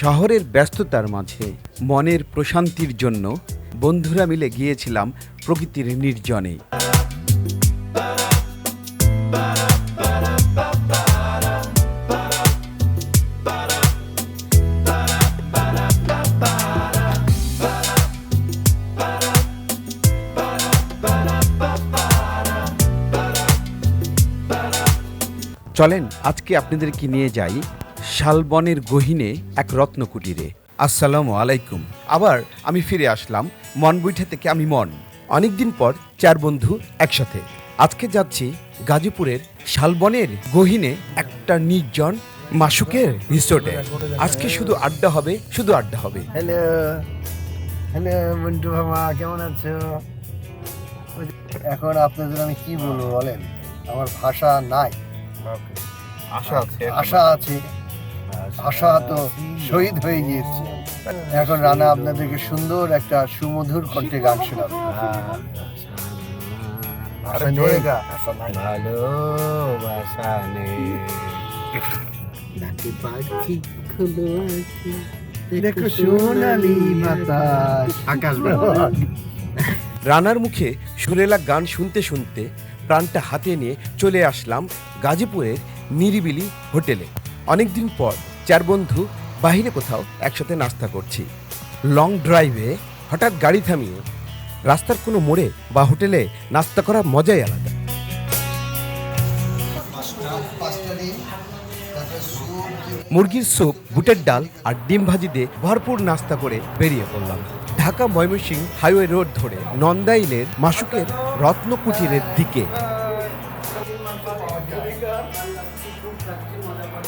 শহরের ব্যস্ততার মাঝে মনের প্রশান্তির জন্য বন্ধুরা মিলে গিয়েছিলাম প্রকৃতির নির্জনে। চলেন, আজকে আপনাদেরকে নিয়ে যাই? শালবনের গহিনে এক রত্নকুটিরে। আসসালামু আলাইকুম। আবার আমি ফিরে আসলাম মন বৈঠা থেকে আমি মন। অনেকদিন পর চার বন্ধু একসাথে। আজকে যাচ্ছি গাজীপুরের শালবনের গহিনে একটা নির্জন মাসুকের রিসোর্টে আজকে শুধু আড্ডা হবে শুধু আড্ডা হবে। হ্যালো হ্যালো মন্টু মামা কেমন আছো? এখন আপনাদের আমি কি বলব বলেন? আমার ভাষা নাই। আশা আছে। আশা আছে। আশা তো শহীদ হয়ে গিয়েছে। এখন রানা আপনাদেরকে সুন্দর একটা সুমধুর কণ্ঠে গান শোনাবে। দেখো সোনালি বাতাস। আকাশ রানার মুখে সুরেলা গান শুনতে শুনতে প্রাণটা হাতে নিয়ে চলে আসলাম গাজীপুরের নিরিবিলি হোটেলে। অনেকদিন পর চার বন্ধু বাহিরে কোথাও একসাথে নাস্তা করছি। লং ড্রাইভে হঠাৎ গাড়ি থামিয়ে রাস্তার কোনো মোড়ে বা হোটেলে নাস্তা করা মজাই আলাদা। মুরগির স্যুপ, বুটের ডাল আর ডিম ভাজি দিয়ে ভরপুর নাস্তা করে বেরিয়ে পড়লাম। ঢাকা ময়মনসিংহ হাইওয়ে রোড ধরে নন্দাইলের মাসুকের রত্নকুটিরের দিকে।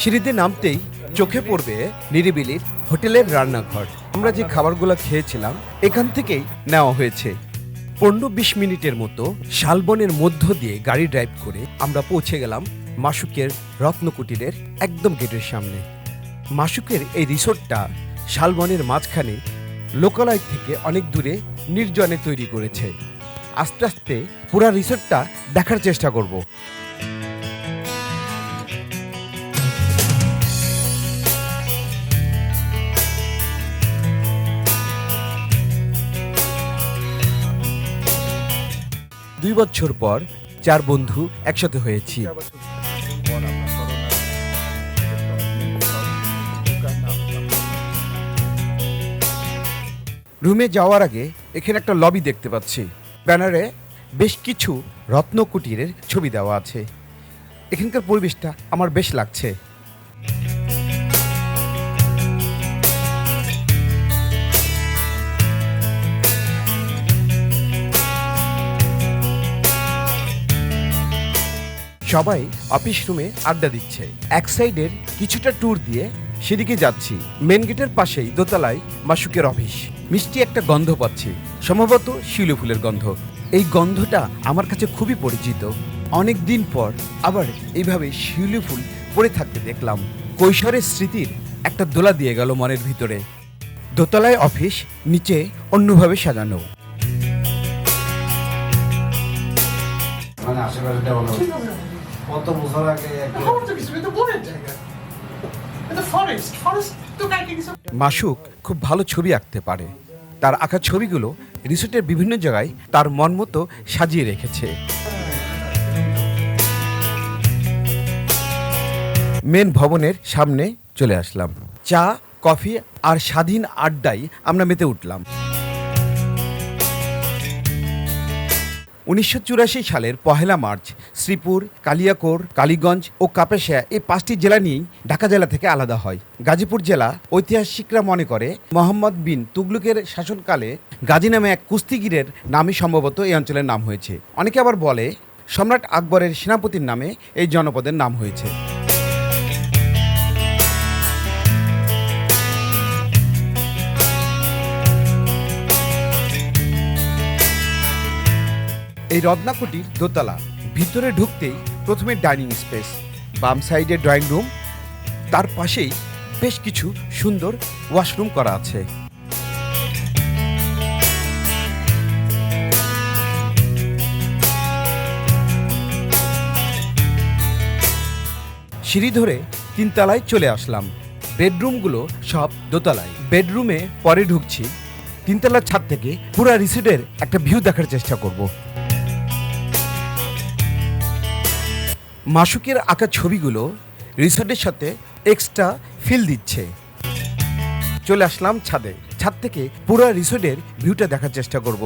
সিঁড়িতে নামতেই চোখে পড়বে নিরিবিলির হোটেলের রান্নাঘর। আমরা যে খাবারগুলো খেয়েছিলাম, এখান থেকেই নেওয়া হয়েছে। পনেরো বিশ মিনিটের মতো শালবনের মধ্য দিয়ে গাড়ি ড্রাইভ করে আমরা পৌঁছে গেলাম মাসুকের রত্নকুটিরের একদম গেটের সামনে। মাসুকের এই রিসোর্টটা শালবনের মাঝখানে লোকালয় থেকে অনেক দূরে নির্জনে তৈরি করেছে। আস্তে আস্তে পুরা রিসোর্টটা দেখার চেষ্টা করব। দুই বছর পর চার বন্ধু একসাথে হয়েছি। রুমে যাওয়ার আগে এখানে একটা লবি দেখতে পাচ্ছি। ব্যানারে বেশ কিছু রত্নকুটিরের ছবি দেওয়া আছে। এখানকার পরিবেশটা আমার বেশ লাগছে। সবাই অফিস রুমে আড্ডা দিচ্ছে। এক সাইডের কিছুটা ট্যুর দিয়ে সেদিকে যাচ্ছি। মেন গেটের পাশেই দোতলায় মাসুকের অফিস মিষ্টি একটা গন্ধ পাচ্ছি। সম্ভবত শিউলি ফুলের গন্ধ। এই গন্ধটা আমার কাছে খুবই পরিচিত। অনেক দিন পর আবার এইভাবে শিউলি ফুল পড়ে থাকতে দেখলাম। কৈশোরের স্মৃতির একটা দোলা দিয়ে গেল মনের ভিতরে। দোতলায় অফিস নিচে অন্যভাবে সাজানো। মানে আশেপাশে কত বছর আগে মাসুক খুব ভালো ছবি আঁকতে পারে। তার আঁকা ছবিগুলো রিসোর্টের বিভিন্ন জায়গায় তার মন মতো সাজিয়ে রেখেছে। মেন ভবনের সামনে চলে আসলাম। চা কফি আর স্বাধীন আড্ডায় আমরা মেতে উঠলাম। উনিশশো চুরাশি সালের পহেলা মার্চ শ্রীপুর, কালিয়াকোর, কালীগঞ্জ ও কাপেশিয়া এই পাঁচটি জেলা নিয়েই ঢাকা জেলা থেকে আলাদা হয়। গাজীপুর জেলা ঐতিহাসিকরা মনে করে মোহাম্মদ বিন তুগলুকের শাসনকালে গাজী নামে এক কুস্তিগিরের নামই সম্ভবত এই অঞ্চলের নাম হয়েছে। অনেকে আবার বলে, সম্রাট আকবরের সেনাপতির নামে এই জনপদের নাম হয়েছে। এই রত্নাকুটির দোতলা। ভিতরে ঢুকতেই প্রথমে ডাইনিং স্পেস, বাম সাইডে ড্রয়িং রুম, তার পাশেই বেশ কিছু সুন্দর ওয়াশরুম করা আছে। সিঁড়ি ধরে তিনতলায় চলে আসলাম। বেডরুমগুলো সব দোতলায়। বেডরুমে পরে ঢুকছি। তিনতলার ছাদ থেকে পুরা রিসিডের একটা ভিউ দেখার চেষ্টা করব। মাসুকের আঁকা ছবিগুলো রিসর্টের সাথে এক্সট্রা ফিল দিচ্ছে। চলে আসলাম ছাদে। ছাদ থেকে পুরো রিসোর্টের ভিউটা দেখার চেষ্টা করব।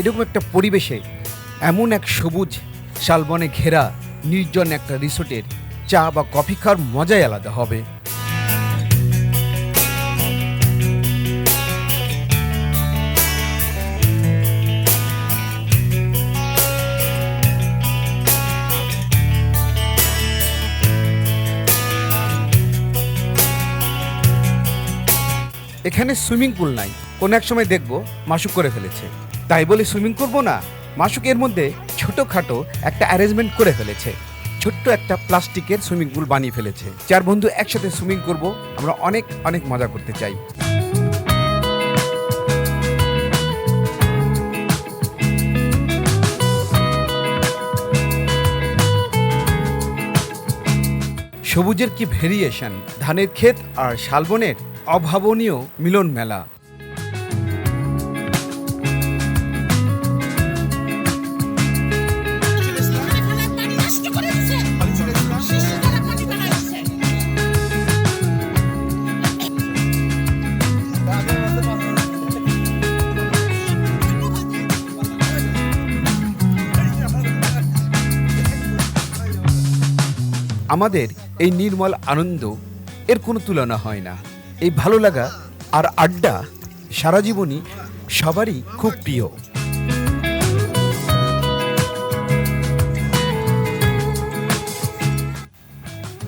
এরকম একটা পরিবেশে এমন এক সবুজ, শালবনে ঘেরা, নির্জন একটা রিসোর্টের চা বা কফি খাওয়ার মজাই আলাদা হবে। এখানে সুইমিং পুল নাই, কোন এক সময় দেখব মাসুক করে ফেলেছে। তাই বলে সুইমিং করব না? মাসুক এর মধ্যে ছোটখাটো একটা অ্যারেঞ্জমেন্ট করে ফেলেছে। ছোট্ট একটা প্লাস্টিকের সুইমিং পুল বানিয়ে ফেলেছে। চার বন্ধু একসাথে সুইমিং করব, আমরা অনেক অনেক মজা করতে চাই। সবুজের কি ভেরিয়েশন? ধানের ক্ষেত আর শালবনের অভাবনীয় মিলন মেলা আমাদের এই নির্মল আনন্দ, এর কোনো তুলনা হয় না। এই ভালো লাগা আর আড্ডা সারা জীবনই সবারই খুব প্রিয়।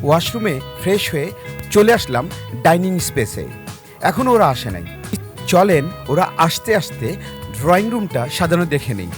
ওয়াশরুমে ফ্রেশ হয়ে চলে আসলাম ডাইনিং স্পেসে। এখন ওরা আসে নাই। চলেন, ওরা আসতে আসতে ড্রয়িং রুমটা সাজানো দেখে নেই।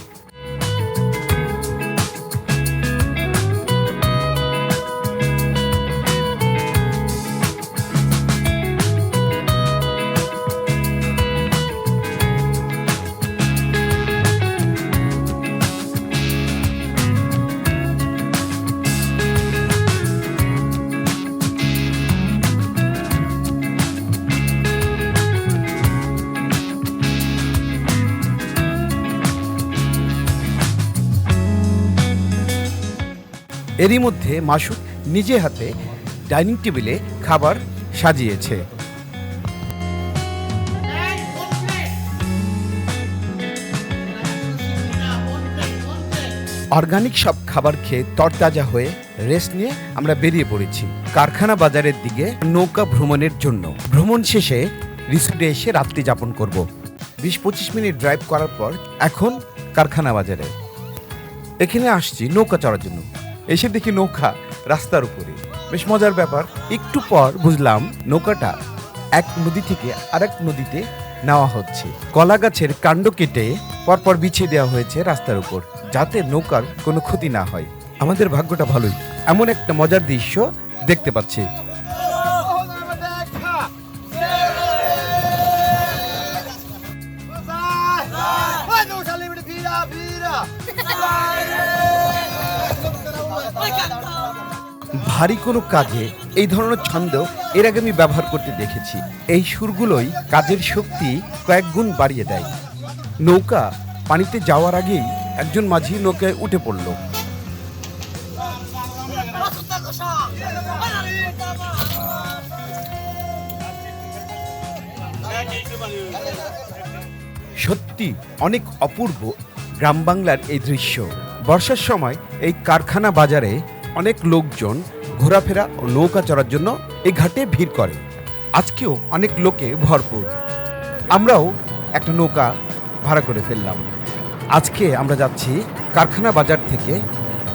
এরই মধ্যে মাসুদ নিজে হাতে ডাইনিং টেবিলে খাবার সাজিয়েছে। অর্গানিক সব খাবার খেয়ে তরতাজা হয়ে রেস্ট নিয়ে আমরা বেরিয়ে পড়েছি কারখানা বাজারের দিকে নৌকা ভ্রমণের জন্য। ভ্রমণ শেষে রিসোর্টে এসে রাত্রি যাপন করব। বিশ পঁচিশ মিনিট ড্রাইভ করার পর এখন কারখানা বাজারে। এখানে আসছি নৌকা চড়ার জন্য। এসে দেখি নৌকা রাস্তার উপরে। বেশ মজার ব্যাপার, একটু পর বুঝলাম নৌকাটা এক নদী থেকে আরেক নদীতে নেওয়া হচ্ছে। কলা গাছের কাণ্ড কেটে পরপর বিছিয়ে দেওয়া হয়েছে রাস্তার উপর, যাতে নৌকার কোনো ক্ষতি না হয়। আমাদের ভাগ্যটা ভালোই। এমন একটা মজার দৃশ্য দেখতে পাচ্ছি। ভারী কোনো কাজে এই ধরনের ছন্দ এর আগে আমি ব্যবহার করতে দেখেছি। এই সুরগুলোই কাজের শক্তি কয়েক গুণ বাড়িয়ে দেয়। নৌকা পানিতে যাওয়ার আগেই একজন মাঝি নৌকায় উঠে পড়ল। সত্যি অনেক অপূর্ব গ্রাম বাংলার এই দৃশ্য। বর্ষার সময় এই কারখানা বাজারে অনেক লোকজন ঘোরাফেরা ও নৌকা চড়ার জন্য এই ঘাটে ভিড় করে। আজকেও অনেক লোকে ভরপুর। আমরাও একটা নৌকা ভাড়া করে ফেললাম। আজকে আমরা যাচ্ছি কারখানা বাজার থেকে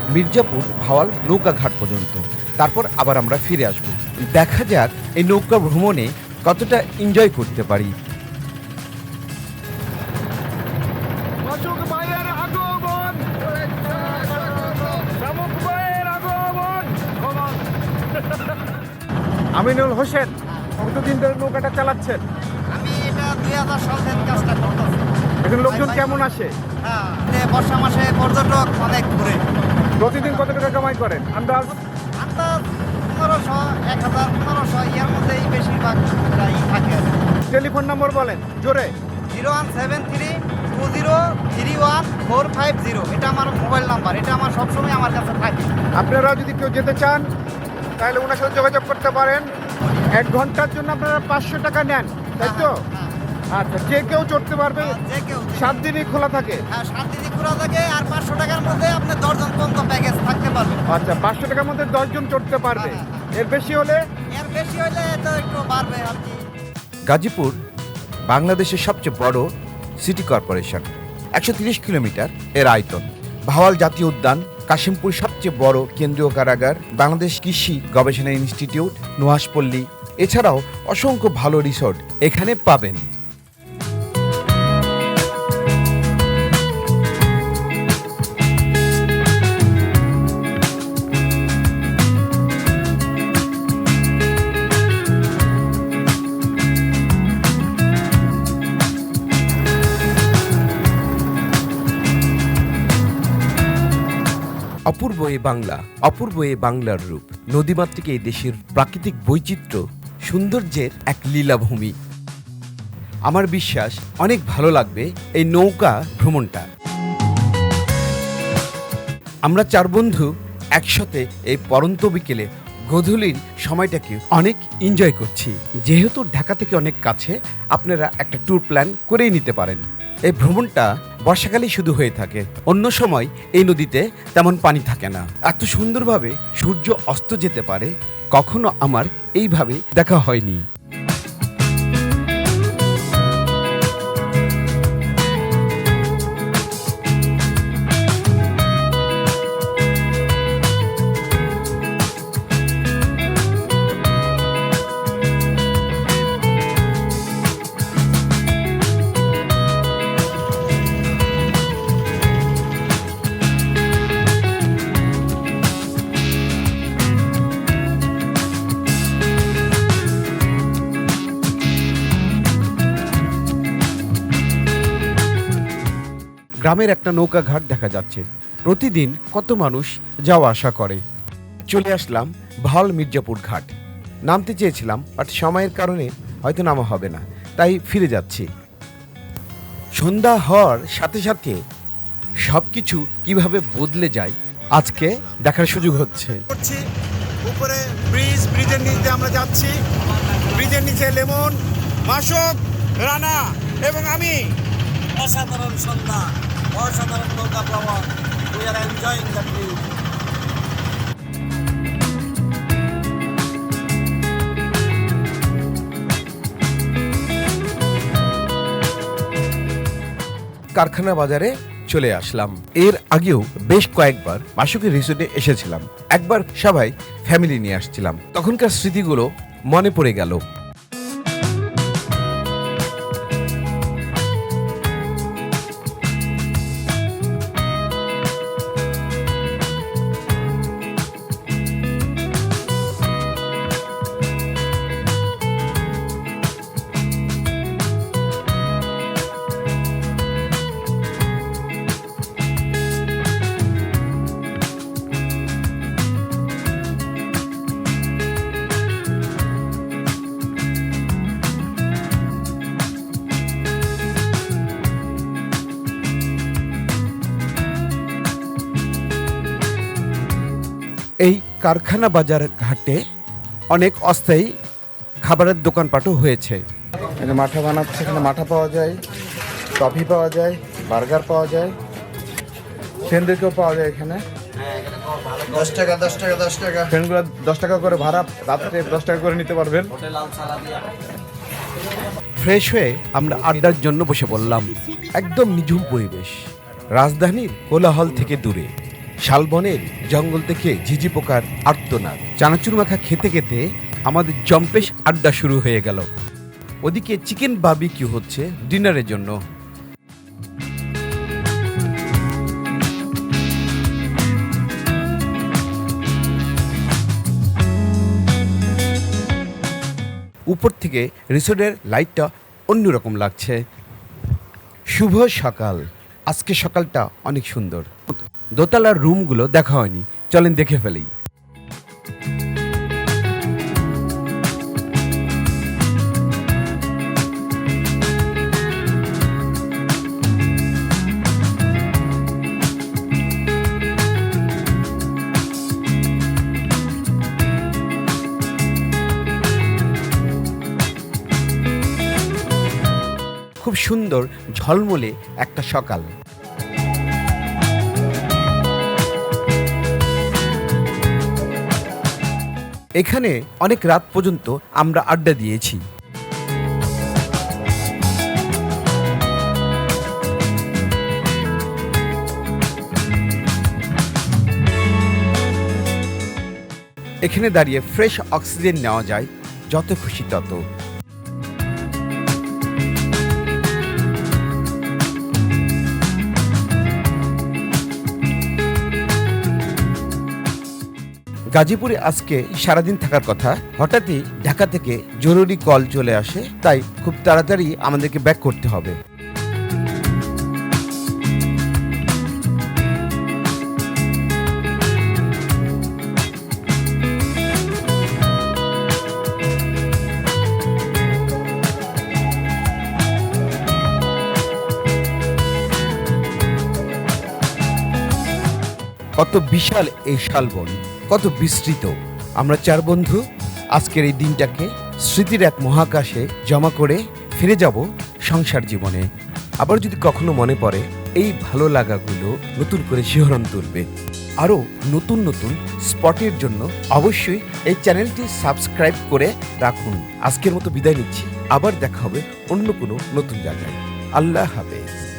মির্জাপুর ভাওয়াল নৌকা ঘাট পর্যন্ত। তারপর আবার আমরা ফিরে আসব। দেখা যাক এই নৌকা ভ্রমণে কতটা এনজয় করতে পারি। আমিনুল হোসেন কতদিন ধরে নৌকাটা চালাচ্ছেন? আমি এটা দুই হাজার সাল থেকে কাজটা করতেছে। এখন লোকজন কেমন আসে? হ্যাঁ এ বর্ষা মাসে পর্যটক অনেক ঘুরে প্রতিদিন কত টাকা কামাই করেন? আন্দাজ? আন্দাজ পনেরোশো এক হাজার পনেরোশো এর মধ্যেই বেশিরভাগ প্রায় থাকে। টেলিফোন নম্বর বলেন জোরে। Zero one seven three two zero three one four five zero. এটা আমার মোবাইল নাম্বার এটা আমার সবসময় আমার কাছে থাকে। আপনারা যদি কেউ যেতে চান তাহলে ওনার সাথে যোগাযোগ করতে পারেন। এক ঘণ্টার জন্য আপনারা পাঁচশো টাকা নেন তাই তো? হ্যাঁ, আচ্ছা যে কেউ চড়তে পারবে হ্যাঁ, কেউ সাত দিনই খোলা থাকে? হ্যাঁ সাত দিনই খোলা থাকে আর পাঁচশো টাকার মধ্যে আপনি দশজন পর্যন্ত প্যাকেজ থাকতে পারবে। আচ্ছা পাঁচশো টাকার মধ্যে দশজন চড়তে পারবে। এর বেশি হলে? এর বেশি হলে তো একটু বাড়বে আর গাজীপুর বাংলাদেশের সবচেয়ে বড় সিটি কর্পোরেশন একশো তিরিশ কিলোমিটার এর আয়তন। ভাওয়াল জাতীয় উদ্যান কাশিমপুর সবচেয়ে বড় কেন্দ্রীয় কারাগার, বাংলাদেশ কৃষি গবেষণা ইনস্টিটিউট নুহাসপল্লী এছাড়াও অসংখ্য ভালো রিসোর্ট এখানে পাবেন। অপূর্ব এ বাংলা, অপূর্ব এ বাংলার রূপ। নদীমাতৃক এই দেশের প্রাকৃতিক বৈচিত্র্য, সৌন্দর্যের এক লীলাভূমি। আমার বিশ্বাস, অনেক ভালো লাগবে এই নৌকা ভ্রমণটা। আমরা চার বন্ধু একসাথে এই পরন্ত বিকেলে গধূলির সময়টাকে অনেক এনজয় করছি। যেহেতু ঢাকা থেকে অনেক কাছে, আপনারা একটা ট্যুর প্ল্যান করেই নিতে পারেন। এই ভ্রমণটা বর্ষাকালেই শুধু হয়ে থাকে। অন্য সময় এই নদীতে তেমন পানি থাকে না। এত সুন্দরভাবে সূর্য অস্ত যেতে পারে, কখনো আমার এইভাবে দেখা হয়নি। গ্রামের একটা নৌকা ঘাট দেখা যাচ্ছে। প্রতিদিন কত মানুষ যাওয়া আসা করে। চলে আসলাম ভালো মির্জাপুর ঘাট। নামতে চেয়েছিলাম, বাট সময়ের কারণে হয়তো নামা হবে না, তাই ফিরে যাচ্ছি। সন্ধ্যা হওয়ার সাথে সাথে সব কিছু কীভাবে বদলে যায়, আজকে দেখার সুযোগ হচ্ছে। উপরে ব্রিজ, ব্রিজের নিচে আমরা যাচ্ছি। ব্রিজের নিচে লেমন মাসক রানা এবং আমি। অসাধারণ সন্ধ্যা। অসাধারণ নৌকা we are enjoying the trip কারখানা বাজারে চলে আসলাম। এর আগেও বেশ কয়েকবার মাসুকের রিসোর্টে এসেছিলাম। একবার সবাই ফ্যামিলি নিয়ে আসছিলাম। তখনকার স্মৃতিগুলো মনে পড়ে গেল। কারখানা বাজার ঘাটে অনেক অস্থায়ী খাবারের দোকানপাটও হয়েছে। এখানে মাঠা বানাচ্ছে এখানে মাঠা পাওয়া যায় কফি পাওয়া যায় বার্গার পাওয়া যায় সেন্দ্রিকেও পাওয়া যায় এখানে। দশ টাকা দশ টাকা দশ টাকা। ট্রেনগুলো দশ টাকা করে ভাড়া রাত্রে দশ টাকা করে নিতে পারবেন। ফ্রেশ হয়ে আমরা আড্ডার জন্য বসে পড়লাম। একদম নিঝুম পরিবেশ। রাজধানীর কোলাহল থেকে দূরে। শালবনের জঙ্গল থেকে ঝিঝি পোকার আর্তনাদ। চানাচুর মাখা খেতে খেতে আমাদের জম্পেশ আড্ডা শুরু হয়ে গেল। ওদিকে চিকেন বার্বিকিউ হচ্ছে ডিনারের জন্য। উপর থেকে রিসোর্টের লাইটটা অন্যরকম লাগছে। শুভ সকাল। আজকে সকালটা অনেক সুন্দর। দোতলার রুমগুলো দেখা হয়নি। চলেন দেখে ফেলি। খুব সুন্দর ঝলমলে একটা সকাল। এখানে অনেক রাত পর্যন্ত আমরা আড্ডা দিয়েছি। এখানে দাঁড়িয়ে ফ্রেশ অক্সিজেন নেওয়া যায়, যত খুশি তত। গাজীপুরে আজকে সারাদিন থাকার কথা। হঠাৎই ঢাকা থেকে জরুরি কল চলে আসে, তাই খুব তাড়াতাড়ি আমাদেরকে ব্যাক করতে হবে। কত বিশাল এই শালবন। কত বিস্তৃত। আমরা চার বন্ধু, আজকের এই দিনটাকে স্মৃতির এক মহাকাশে জমা করে ফিরে যাব সংসার জীবনে। আবার যদি কখনো মনে পড়ে, এই ভালো লাগাগুলো নতুন করে শিহরণ তুলবে। আরও নতুন নতুন স্পটের জন্য অবশ্যই এই চ্যানেলটি সাবস্ক্রাইব করে রাখুন। আজকের মতো বিদায় নিচ্ছি। আবার দেখা হবে অন্য কোনো নতুন জায়গায়। আল্লাহ হাফেজ।